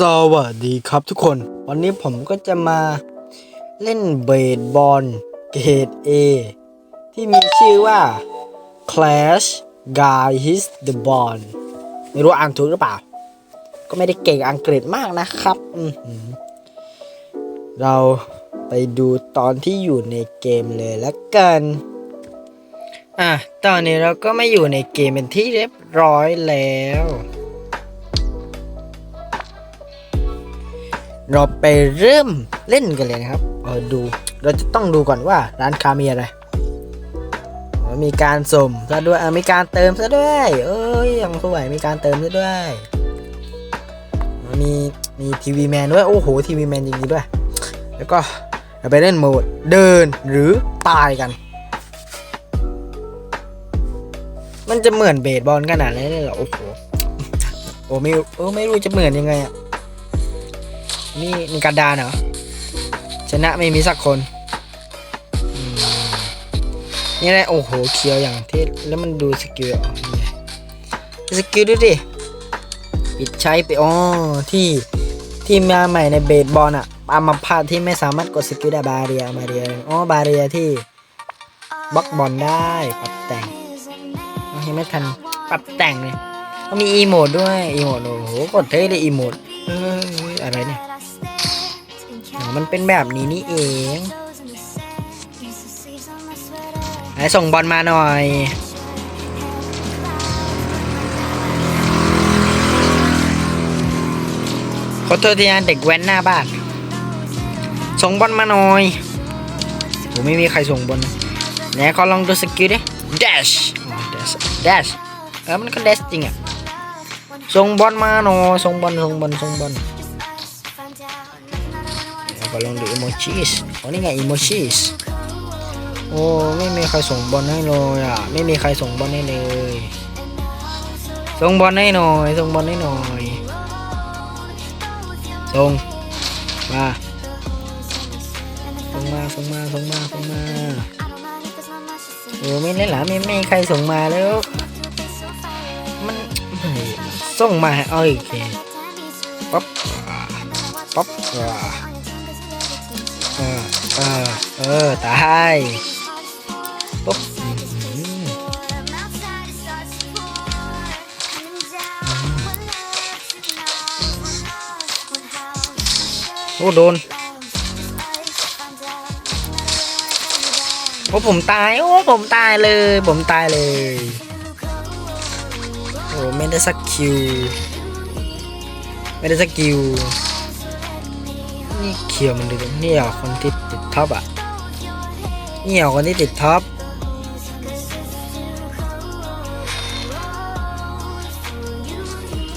สวัสดีครับทุกคน วันนี้ผมก็จะมาเล่นเบสบอลเกรด A ที่มีชื่อว่า Clash Guy His the Ball ไม่รู้อ่านถูกหรือเปล่า ก็ไม่ได้เก่งอังกฤษมากนะครับ เราไปดูตอนที่อยู่ในเกมเลยละกัน อะ ตอนนี้เราก็ไม่อยู่ในเกมเป็นที่เรียบร้อยแล้ว เราไปเริ่มเล่นกันเลยนะครับเออดู เราจะต้องดูก่อนว่าร้านค้ามีอะไรมีการส่มซะด้วยมีการเติมซะด้วย เอ้ยยังสวยมีการเติมซะด้วย มีมีทีวีแมนด้วย โอ้โหทีวีแมนจริงๆด้วย แล้วก็เราไปเล่นโหมดเดินหรือตายกัน มันจะเหมือนเบสบอลขนาดนี้เลยเหรอ โอ้โห โอ้ไม่เออไม่รู้จะเหมือนยังไงอะ นี่มีการดานเหรอ ชนะไม่มีสักคน นี่แหละโอ้โหเคียวอย่างเท่แล้วมันดูสกิลออนี่ไงสกิลดูดิ ปิดใช้ไปอ๋อที่ที่มาใหม่ในเบสบอลอะอามาพาที่ไม่สามารถกดสกิลได้บาเรียมาเรียอ๋อบาเรียที่บล็อกบอลได้ปรับแต่งอ๋อยังไม่ทันปรับแต่งเลยก็มีอีโมดด้วยอีโมดโอ้โหกดเท่เลยอีโมดเอ้ยอะไรเนี่ย มันเป็นแบบนี้นี่เองไหนส่งบอลมาหน่อยขอโทษทีนะเด็กแว้นหน้าบ้าน ส่งบอลมาหน่อยโหไม่มีใครส่งบอลไหนขอลองดูสกิลดิ dash dash dash เออมันก็ dash จริงอะส่งบอลมาหน่อย ส่งบอล ส่งบอล ส่งบอล แล้วก็ลองดูอิโมจิสอ๋อนี่ไงอิโมจิสโอ้ไม่มีใครส่งบอลให้เลยอะไม่มีใครส่งบอลให้เลยส่งบอลให้หน่อยส่งบอลให้หน่อยส่งมาส่งมาส่งมาส่งมาส่งมาโอ้ไม่เล่นหรอไม่ไม่มีใครส่งมาแล้ว มันส่งมาเอาอีกทีป๊อปป๊อป อเออเออตายปุ๊บโอ้โดนโอ้ผมตาย โอ้ผมตายเลย ผมตายเลยโอ้ไม่ได้สักคิว ไม่ได้สักคิว นี่เขียวมันดูดินี่เหรอคนที่ติดท็อปอะนี่เหรอคนที่ติดท็อป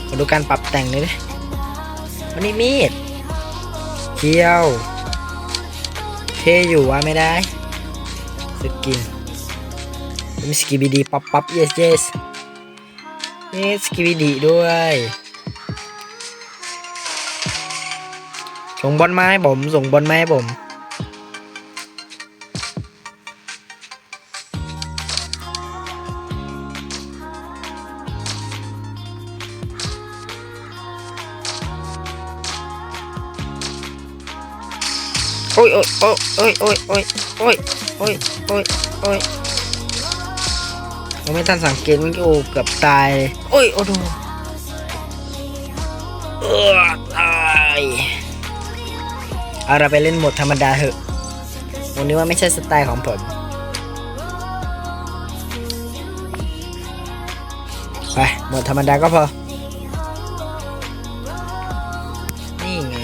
มาดูการปรับแต่งเลยดิวันนี้มีดเขียว เทอยู่ว่าไม่ได้สกินมีสกิบิดีป๊อปป๊อป yes yes มีสกิบิดีด้วย ส่งบอลมาให้ผม ส่งบอลมาให้ผม โอ้ยโอ้ยโอ้ยโอ้ยโอ้ยโอ้ยโอ้ยโอ้ยโอ้ยผมไม่ทันสังเกตมันโอ้เกือบตายเลยโอ้ย โอ้ดูเออตาย เอาเราไปเล่นโหมดธรรมดาเถอะวันนี้ว่าไม่ใช่สไตล์ของผมไปโหมดธรรมดาก็พอ นี่ไง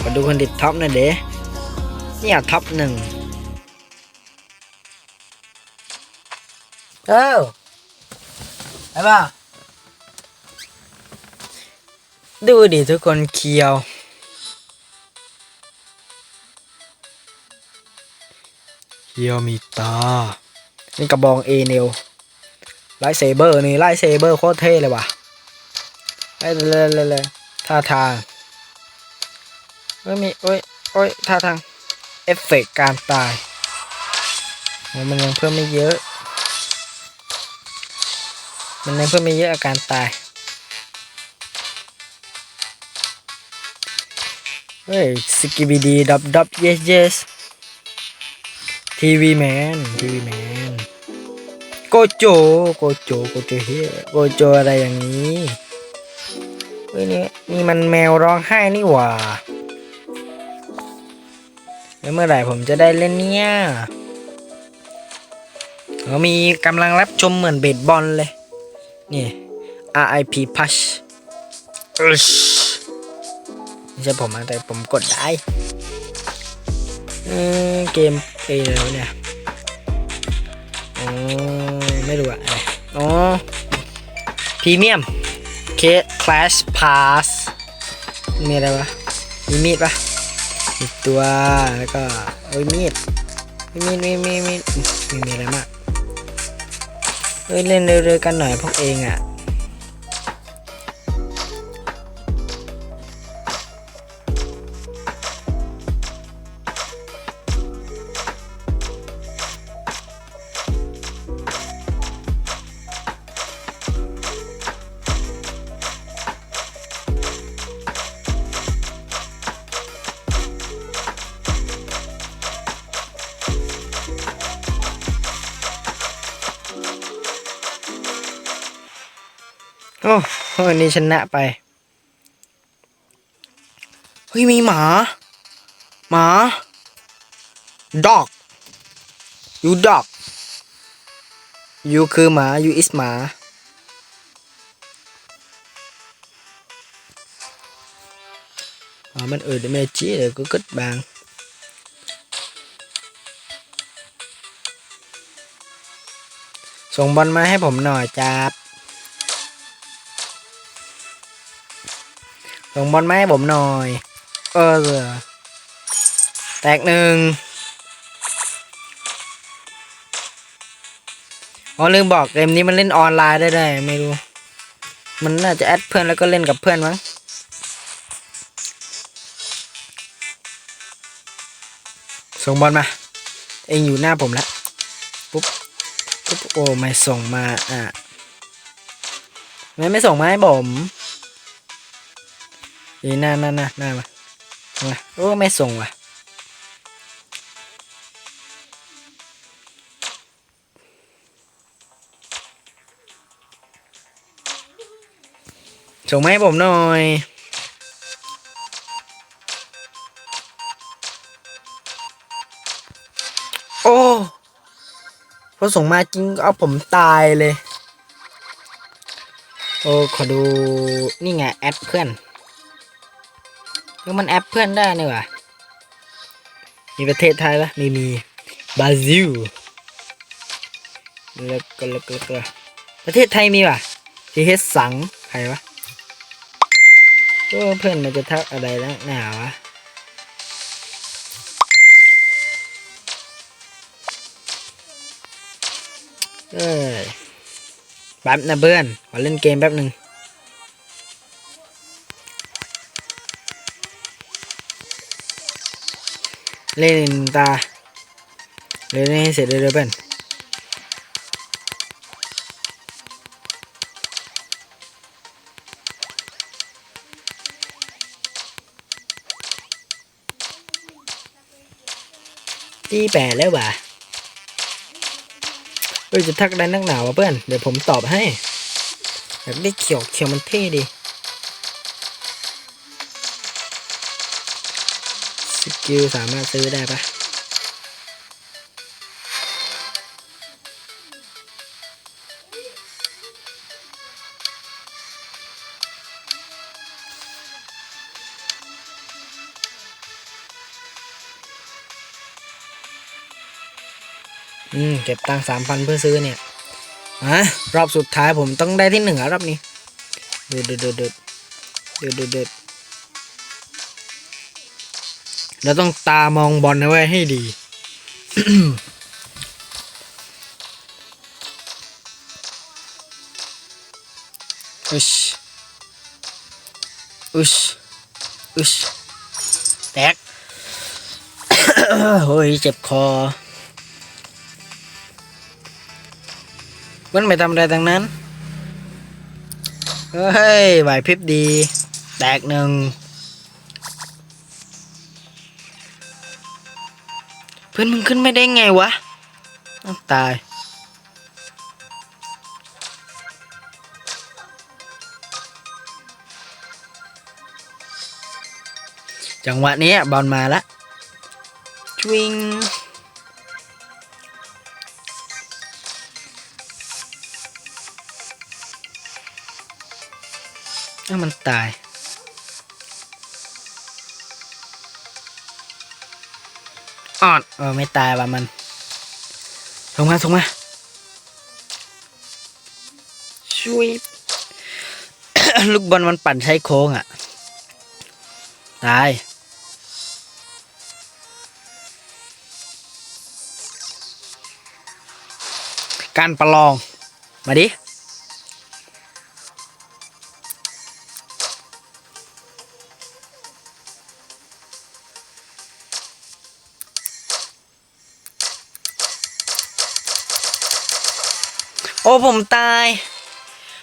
ขอดูคนติดท็อปหน่อยเด้นี่อะท็อปหนึ่งเอ้าไปป่ะดูดิทุกคนเคียว เฮียมีตา นี่กระบองเอเนลไลเซเบอร์นี่ไลเซเบอร์โคตรเท่เลยว่ะไอ้เลยเลยเลยท่าทางเอ้ยมีโอ้ยโอ้ยท่าทางเอฟเฟกต์การตาย มันยังเพิ่มไม่เยอะ มันยังเพิ่มไม่เยอะอาการตาย เฮ้ยสกิบิดีดับดับ yes yes ทีวีแมนทีวีแมนโกโจโกโจโกโจเฮโกโจอะไรอย่างนี้เฮ้ยนี่นี่มันแมวร้องไห้นี่หว่าแล้วเมื่อไหร่ผมจะได้เล่นเนี่ยเรามีกำลังรับชมเหมือนเบสบอลเลย นี่ RIP Push อึชไม่ใช่ผมแต่ผมกดได้เกม เอแล้วะเนี่ยอ๋อไม่รู้อะอะไรอ๋อพรีเมียมเคคลาสพาสมีอะไรวะ มีมีดปะมีตัวแล้วก็โอ้ยมีดมีมีดมีมีมีมีมีอะไรมากเฮ้ยเล่นเร็วๆกันหน่อยพวกเองอะ โอ้วันนี้ชนะไป เฮ้ย มีหมา หมา dog you dog you คือหมา you is หมาหมามันเออเดเมจิเลยก็กึดบางส่งบอลมาให้ผมหน่อยจับ ส่งบอลมาให้ผมหน่อย เออแตกหนึ่งอ๋อลืมบอกเกมนี้มันเล่นออนไลน์ได้ได้ไม่รู้ มันน่าจะแอดเพื่อนแล้วก็เล่นกับเพื่อนมั้งส่งบอลมา เองอยู่หน้าผมแล้วปุ๊บปุ๊บโอ้ไม่ส่งมาอะไม่ไม่ส่งมาให้ผม นี่หน้าหน้าหน้าหน้ามามาโอ้ไม่ส่งว่ะส่งมาให้ผมหน่อยโอ้พอส่งมาจริงก็เอาผมตายเลย โอ้ ขอดู นี่ไง แอดเพื่อน ก็มันแอปเพื่อนได้นี่หว่ามีประเทศไทยปะมีมีบราซิลแล้วก็แล้วก็แล้วกประเทศไทยมีป่ะทีเฮสังใครวะเออเพื่อนมันจะทักอะไรนักหนาวะเอ้ยแป๊บนะเพื่อนขอเล่นเกมแป๊บหนึ่ง เล่นตา เล่นให้เสร็จเลยเพื่อนที่แปดแล้วบ่ะเฮ้ยจะทักได้นักหนาวะเพื่อน เดี๋ยวผมตอบให้อยากได้เขียวเขียวมันเท่ดี สกิลสามารถซื้อได้ปะอืม เก็บตังสามพันเพื่อซื้อเนี่ยอะรอบสุดท้ายผมต้องได้ที่หนึ่งอะรอบนี้เดือดเดือดเดือดเดือดเดือดเดือดเดือด เราต้องตามองบอลเอาไว้ให้ดี อุชอุชอุชแตกโอ้ยเจ็บคอ มันไม่ทำอะไรทั้งนั้น เฮ้ยไหวพริบดี แตกหนึ่ง พื่อนมึงขึ้นไม่ได้ไงวะอ้าวตาย จังหวะนี้บอลมาละชวิงอ้าวมันตาย ออดเออไม่ตายว่ะมันส่งมาส่งมาช่วยลูกบอลมันปั่นใช้โค้งอะ ตาย การประลอง มาดิ อ้ผมตาย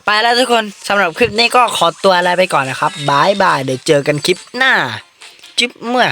ไปแล้วทุกคนสำหรับคลิปนี้ก็ขอตัวลาไปก่อนนะครับบายบายเดี๋ยวเจอกันคลิปหน้า จิ๊บเมื่อ